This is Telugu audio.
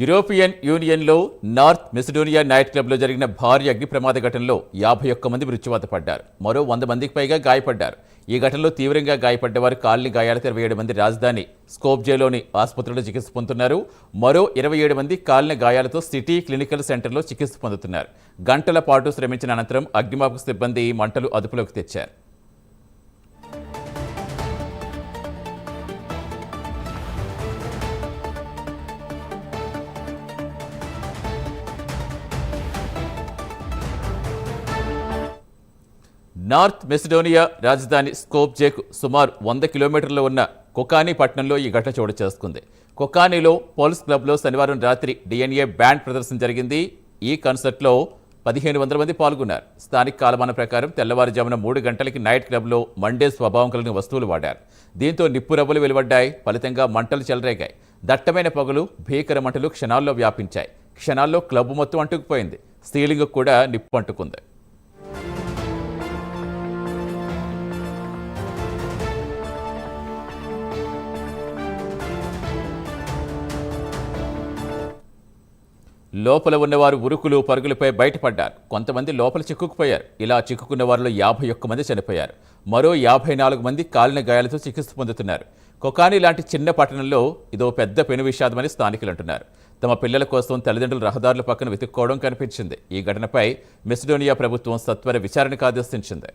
యూరోపియన్ యూనియన్లో నార్త్ మెసిడోనియా నైట్ క్లబ్లో జరిగిన భారీ అగ్ని ప్రమాద ఘటనలో యాభై ఒక్క మంది మృత్యువాత పడ్డారు మరో వంద మందికి పైగా గాయపడ్డారు. ఈ ఘటనలో తీవ్రంగా గాయపడ్డవారు కాలిని గాయాలతో ఇరవై ఏడు మంది రాజధాని స్కోప్జేలోని ఆసుపత్రిలో చికిత్స పొందుతున్నారు. మరో ఇరవై ఏడు మంది కాలిన గాయాలతో సిటీ క్లినికల్ సెంటర్లో చికిత్స పొందుతున్నారు. గంటల పాటు శ్రమించిన అనంతరం అగ్నిమాపక సిబ్బంది మంటలు అదుపులోకి తెచ్చారు. నార్త్ మెసిడోనియా రాజధాని స్కోప్జేకు సుమారు వంద కిలోమీటర్లు ఉన్న కొకానీ పట్టణంలో ఈ ఘటన చోటు చేసుకుంది. కొకానీలో పోలీస్ క్లబ్లో శనివారం రాత్రి డిఎన్ఏ బ్యాండ్ ప్రదర్శన జరిగింది. ఈ కన్సర్ట్లో పదిహేను వందల మంది పాల్గొన్నారు. స్థానిక కాలమాన ప్రకారం తెల్లవారుజామున మూడు గంటలకి నైట్ క్లబ్లో మండే స్వభావం కలిగిన వస్తువులు వాడారు. దీంతో నిప్పు రవ్వలు వెలువడ్డాయి. ఫలితంగా మంటలు చెలరేగాయి. దట్టమైన పొగలు భీకర మంటలు క్షణాల్లో వ్యాపించాయి. క్షణాల్లో క్లబ్ మొత్తం అంటుకుపోయింది. సీలింగ్ కూడా నిప్పు అంటుకుంది. లోపల ఉన్నవారు ఉరుకులు పరుగులపై బయటపడ్డారు. కొంతమంది లోపల చిక్కుకుపోయారు. ఇలా చిక్కుకున్న వారిలో యాభై ఒక్క మంది చనిపోయారు. మరో యాభై నాలుగు మంది కాలిన గాయాలతో చికిత్స పొందుతున్నారు. కొకాని లాంటి చిన్న పట్టణంలో ఇదో పెద్ద పెను విషాదమని స్థానికులు అంటున్నారు తమ పిల్లల కోసం తల్లిదండ్రులు రహదారుల పక్కన వెతుక్కోవడం కనిపించింది. ఈ ఘటనపై మెసిడోనియా ప్రభుత్వం సత్వర విచారణకు ఆదేశించింది.